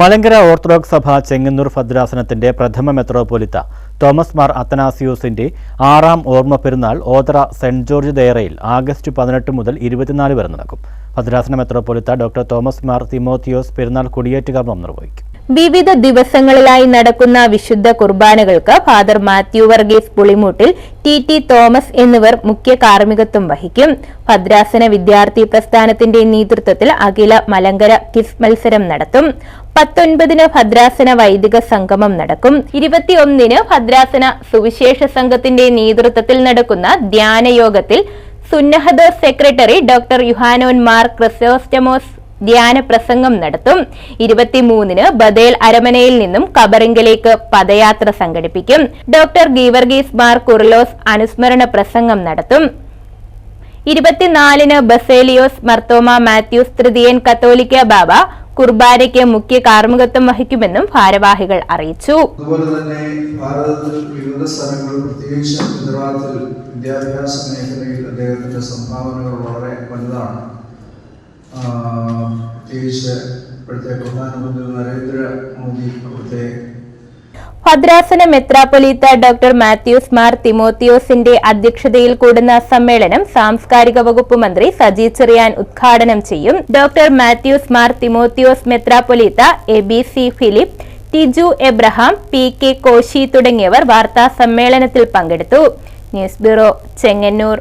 Malankara orthodox സഭ ചെങ്ങന്നൂർ ഭദ്രാസനത്തിന്റെ പ്രഥമ മെത്രോപൊലിത്ത Thomas Mar അത്തനാസിയോസിന്റെ ആറാം ഓർമ്മ പെരുന്നാൾ ഓതറ സെന്റ് ജോർജ് ദേറയിൽ ആഗസ്റ്റ് പതിനെട്ട് മുതൽ ഇരുപത്തിനാല് വരെ നടക്കും. ഭദ്രാസന മെത്രോപൊലിത്ത ഡോക്ടർ തോമസ് മാർ തിമോത്തിയോസ് പെരുന്നാൾ കൊടിയേറ്റ് കർമ്മം നിർവഹിക്കും. വിവിധ ദിവസങ്ങളിലായി നടക്കുന്ന വിശുദ്ധ കുർബാനകൾക്ക് father Mathew Varghese Pulimoottil T T Thomas എന്നിവർ മുഖ്യ കാർമ്മികത്വം വഹിക്കും. ഭദ്രാസന വിദ്യാർത്ഥി പ്രസ്ഥാനത്തിന്റെ നേതൃത്വത്തിൽ അഖില മലങ്കര കിസ് മത്സരം നടത്തും. പത്തൊൻപതിന് ഭദ്രാസന വൈദിക സംഗമം നടക്കും. ഇരുപത്തിയൊന്നിന് ഭദ്രാസന സുവിശേഷ സംഘത്തിന്റെ നേതൃത്വത്തിൽ നടക്കുന്ന ധ്യാനയോഗത്തിൽ സുന്നഹദ secretary doctor Yuhanon Mar Chrysostomos ധ്യാന പ്രസംഗം നടത്തും. ഇരുപത്തിമൂന്നിന് ബദേൽ അരമനയിൽ നിന്നും കബറിങ്കലേക്ക് പദയാത്ര സംഘടിപ്പിക്കും. ഡോക്ടർ ഗീവർഗീസ് മാർ കുർലോസ് അനുസ്മരണ പ്രസംഗം നടത്തും. ഇരുപത്തിനാലിന് ബസേലിയോസ് മർത്തോമ മാത്യൂസ് തൃതീയൻ കത്തോലിക്ക ബാബ കുർബാനയ്ക്ക് മുഖ്യ കാർമ്മികത്വം വഹിക്കുമെന്നും ഭാരവാഹികൾ അറിയിച്ചു. അതുപോലെ തന്നെ ഭാരതത്തിൽ വിവിധ സ്ഥലങ്ങളിൽ പ്രത്യേകിച്ച് ഗുജറാത്തിൽ വിദ്യാഭ്യാസ മേഖലയിൽ അദ്ദേഹത്തിന്റെ സംഭാവനകൾ വളരെ വലുതാണ്. പ്രത്യേകിച്ച് ഇപ്പോഴത്തെ പ്രധാനമന്ത്രി നരേന്ദ്രമോദി അവിടുത്തെ ഭദ്രാസന മെത്രാപ്പൊലീത്ത ഡോക്ടർ മാത്യൂസ് മാർ തിമോത്തിയോസിന്റെ അധ്യക്ഷതയിൽ കൂടുന്ന സമ്മേളനം സാംസ്കാരിക വകുപ്പ് മന്ത്രി സജി ചെറിയാൻ ഉദ്ഘാടനം ചെയ്യും. Doctor Mathews Mar Timotheos മെത്രാപ്പൊലീത്ത A B C Philip Tiju Abraham P K Koshy തുടങ്ങിയവർ വാർത്താ സമ്മേളനത്തിൽ പങ്കെടുത്തു. News bureau Chengannur.